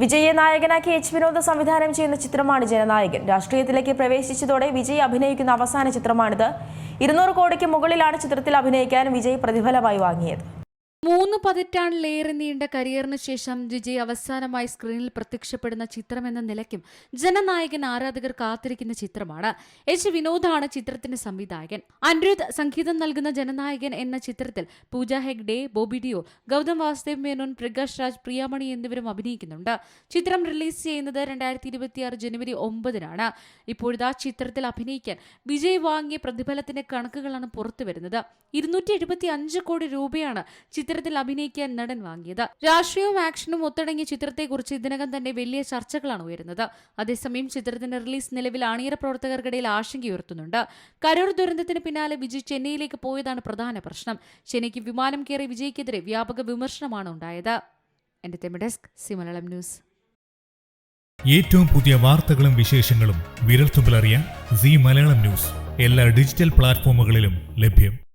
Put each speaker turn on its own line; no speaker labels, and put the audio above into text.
വിജയെ നായകനാക്കി എച്ച് വിനോദ് സംവിധാനം ചെയ്യുന്ന ചിത്രമാണ് ജനനായകൻ. രാഷ്ട്രീയത്തിലേക്ക് പ്രവേശിച്ചതോടെ വിജയ് അഭിനയിക്കുന്ന അവസാന ചിത്രമാണിത്. ഇരുന്നൂറ് കോടിക്ക് മുകളിലാണ് ചിത്രത്തിൽ അഭിനയിക്കാൻ വിജയ് പ്രതിഫലമായി വാങ്ങിയത്.
മൂന്ന് പതിറ്റാണ്ടിലേറെ നീണ്ട കരിയറിന് ശേഷം വിജയ് അവസാനമായി സ്ക്രീനിൽ പ്രത്യക്ഷപ്പെടുന്ന ചിത്രം എന്ന നിലയ്ക്കും ജനനായകൻ ആരാധകർ കാത്തിരിക്കുന്ന ചിത്രമാണ്. എച്ച് വിനോദാണ് ചിത്രത്തിന്റെ സംവിധായകൻ. അനിരുദ്ധ് സംഗീതം നൽകുന്ന ജനനായകൻ എന്ന ചിത്രത്തിൽ പൂജ ഹെഗ്ഡെ ബോബിഡിയോ ഗൗതം വാസുദേവ് മേനോൻ പ്രകാശ് രാജ് പ്രിയാമണി എന്നിവരും അഭിനയിക്കുന്നുണ്ട്. ചിത്രം റിലീസ് ചെയ്യുന്നത് രണ്ടായിരത്തി ഇരുപത്തിയാറ് ജനുവരി ഒമ്പതിനാണ്. ഇപ്പോഴിതാ ചിത്രത്തിൽ അഭിനയിക്കാൻ വിജയ് വാങ്ങിയ പ്രതിഫലത്തിന്റെ കണക്കുകളാണ് പുറത്തുവരുന്നത്. ഇരുന്നൂറ്റി എഴുപത്തി അഞ്ച് കോടി രൂപയാണ് ചിത്രത്തിൽ അഭിനയിക്കാൻ നടൻ വാങ്ങിയത്. രാഷ്ട്രീയവും ആക്ഷനും ഒത്തടങ്ങിയ ചിത്രത്തെക്കുറിച്ച് ഇതിനകം തന്നെ വലിയ ചർച്ചകളാണ് ഉയരുന്നത്. അതേസമയം ചിത്രത്തിന്റെ റിലീസ് നിലവിൽ അണിയറ പ്രവർത്തകർക്കിടയിൽ ആശങ്കയുയർത്തുന്നുണ്ട് കരൂർ ദുരന്തത്തിന് പിന്നാലെ വിജി ചെന്നൈയിലേക്ക് പോയതാണ് പ്രധാന പ്രശ്നം. ചെന്നൈക്ക് വിമാനം കയറി വിജയ്ക്കെതിരെ വ്യാപക വിമർശനമാണ് ഉണ്ടായത്. ന്യൂസ്.
ഏറ്റവും പുതിയ വാർത്തകളും വിശേഷങ്ങളും വിരൽത്തുമ്പിലറിയാൻ സി മലയാളം ന്യൂസ്. എല്ലാ ഡിജിറ്റൽ പ്ലാറ്റ്ഫോമുകളിലും ലഭ്യം.